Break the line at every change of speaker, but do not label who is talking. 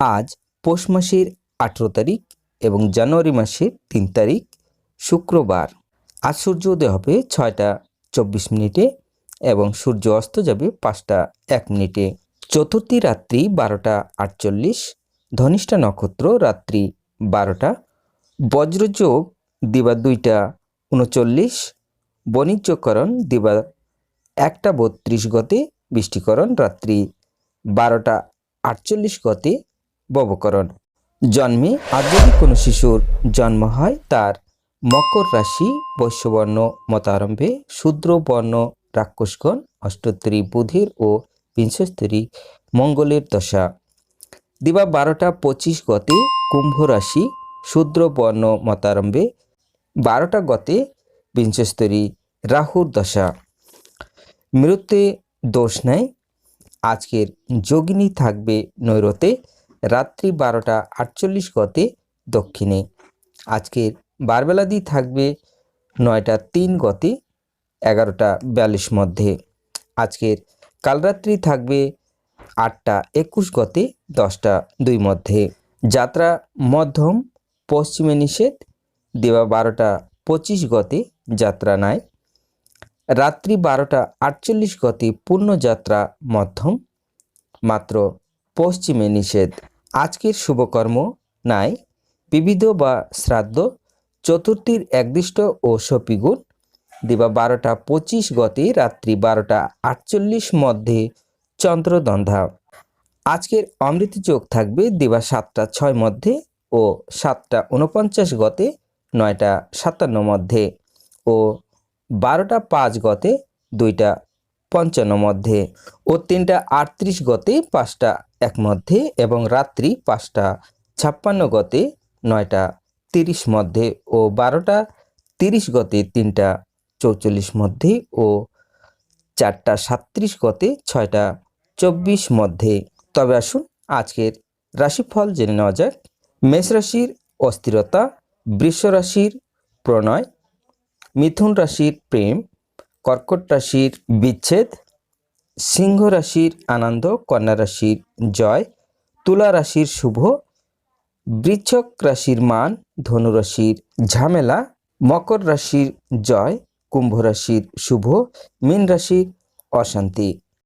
আজ পৌষ মাসের আঠেরো তারিখ এবং জানুয়ারি মাসের তিন তারিখ, শুক্রবার। আজ সূর্যোদয় হবে ছয়টা চব্বিশ মিনিটে এবং সূর্য অস্ত যাবে পাঁচটা এক মিনিটে। চতুর্থী রাত্রি বারোটা আটচল্লিশ, ধনিষ্ঠা নক্ষত্র রাত্রি বারোটা, বজ্রযোগ দিবা দুইটা উনচল্লিশ বণিজ্যকরণ দিবা একটা বত্রিশ গতে, বৃষ্টিকরণ রাত্রি বারোটা আটচল্লিশ গতে ববকরণ। জন্মে আর যদি কোনো শিশুর জন্ম হয়, তার মকর রাশি বৈশ্যবর্ণ মতারম্ভে শূদ্র বর্ণ রাক্ষসগণ অষ্টোত্তরী বুধের ও বিংশস্তরী মঙ্গলের দশা। দিবা বারোটা পঁচিশ গতে কুম্ভ রাশি শূদ্র বর্ণ মতারম্ভে বারোটা গতে বিংশস্তরী রাহুর দশা। মৃত্যু দোষ নেয় আজকের যোগিনী থাকবে নৈরতে। রাত্রি বারোটা আটচল্লিশ গতে দক্ষিণে। আজকের বারবেলাদি থাকবে নয়টা তিন গতে এগারোটা বিয়াল্লিশ মধ্যে। আজকের কালরাত্রি থাকবে আটটা একুশ গতে দশটা দুই মধ্যে। যাত্রা মধ্যম, পশ্চিমে নিষেধ, দেওয়া বারোটা পঁচিশ গতে যাত্রা নাই। রাত্রি বারোটা আটচল্লিশ গতে পূর্ণযাত্রা মধ্যম, মাত্র পশ্চিমে নিষেধ। আজকের শুভকর্ম নাই, বিবিধ বা শ্রাদ্ধ, চতুর্থীর একদিষ্ট ও সপিগুণ, দিবা বারোটা পঁচিশ গতে, রাত্রি বারোটা আটচল্লিশ মধ্যে চন্দ্রদন্ধা আজকের অমৃত যোগ থাকবে দিবা সাতটা ছয় মধ্যে ও সাতটা উনপঞ্চাশ গতে, নয়টা সাতান্ন মধ্যে ও বারোটা পাঁচ গতে, দুইটা পঞ্চান্ন মধ্যে ও তিনটা আটত্রিশ গতে পাঁচটা এক মধ্যে এবং রাত্রি পাঁচটা ছাপ্পান্ন গতে নয়টা তিরিশ মধ্যে ও বারোটা তিরিশ গতে তিনটা চৌচল্লিশ মধ্যে ও চারটা সাত্রিশ গতে ছয়টা চব্বিশ মধ্যে। তবে আসুন আজকের রাশিফল জেনে নেওয়া যাক। মেষ রাশির অস্থিরতা, বৃষ রাশির প্রণয়, মিথুন রাশির প্রেম কর্কট রাশির বিচ্ছেদ, সিংহ রাশির আনন্দ, কন্যা রাশির জয়, তুলা রাশির শুভ বৃচ্ছক রাশির মান, ধনু রাশির ঝামেলা, মকর রাশির জয়, কুম্ভ রাশির শুভ, মীন রাশির অশান্তি।